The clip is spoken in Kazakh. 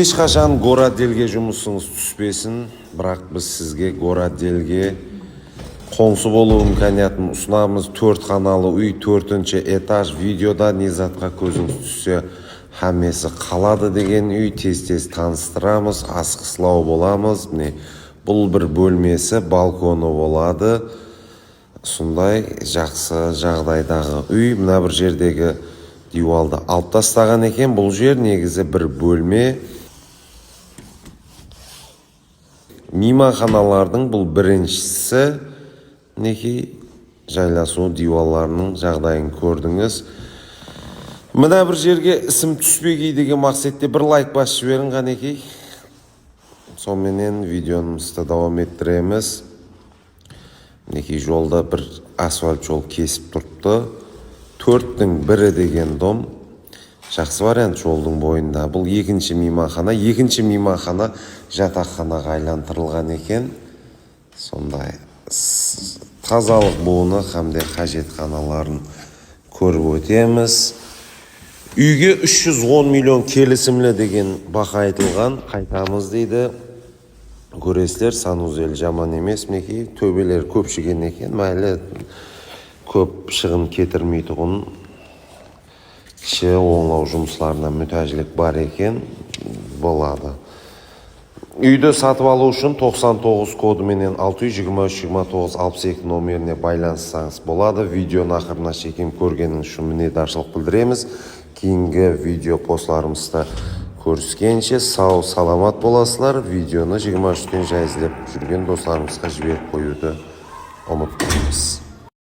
ешқашан городелге жұмысыңыз түспесін бірақ біз сізге городелге қоңсы болу имканиятын ұсынамыз. Төрт қаналы үй төртінші этаж видеода не затқа көзіңіз түссе хаммесі қалады деген үй тез тез таныстырамыз асқыслау боламыз. Міне бұл бір бөлмесі балконы болады. Сондай жақсы жағдайдағы үй. Мына бір жердегі дивалды алып тастаған екен. Бұл жер негізі бір бөлме. Мейманханалардың бұл біріншісі мінекей жайласу диваларының жағдайын көрдіңіз. Мына бір жерге ісім түспегей деген мақсатте бір лайк басып жіберін қанекей сонымен видеомызды давам еттіреміз. Мінекей жолда бір асфальт жол кесіп тұрыпты. Төрттің бірі деген дом. Жақсы вариант жолдың бойында. Бұл екінші мейманхана. Екінші мейманхана жатақханаға айландырылған екен. Сондай тазалық буыны hamda қажетханаларын көріп өтеміз. Үйге 310 миллион келісімлі деген бақа айтылған. Қайтамыз дейді. Көресіздер санузел жаман емес мінекей. Төбелер көпшіген екен. Мәйлі көп шығын кетірмейтұғын кіші оңлау жұмыстарына мүтәжілік бар екен болады. Үйді сатып алу үшін 99 кодыменен 623 62 номеріне байланыссаңыз болады. Видеоны ақырына шейін көргеніңіз үшін мінетаршылық білдіреміз. Кейінгі видео постларымызда көріскенше сау саламат боласыздар. Видеоны 23-тен жай іздеп жүрген достарымызға жіберіп қоюды ұмытпаңыз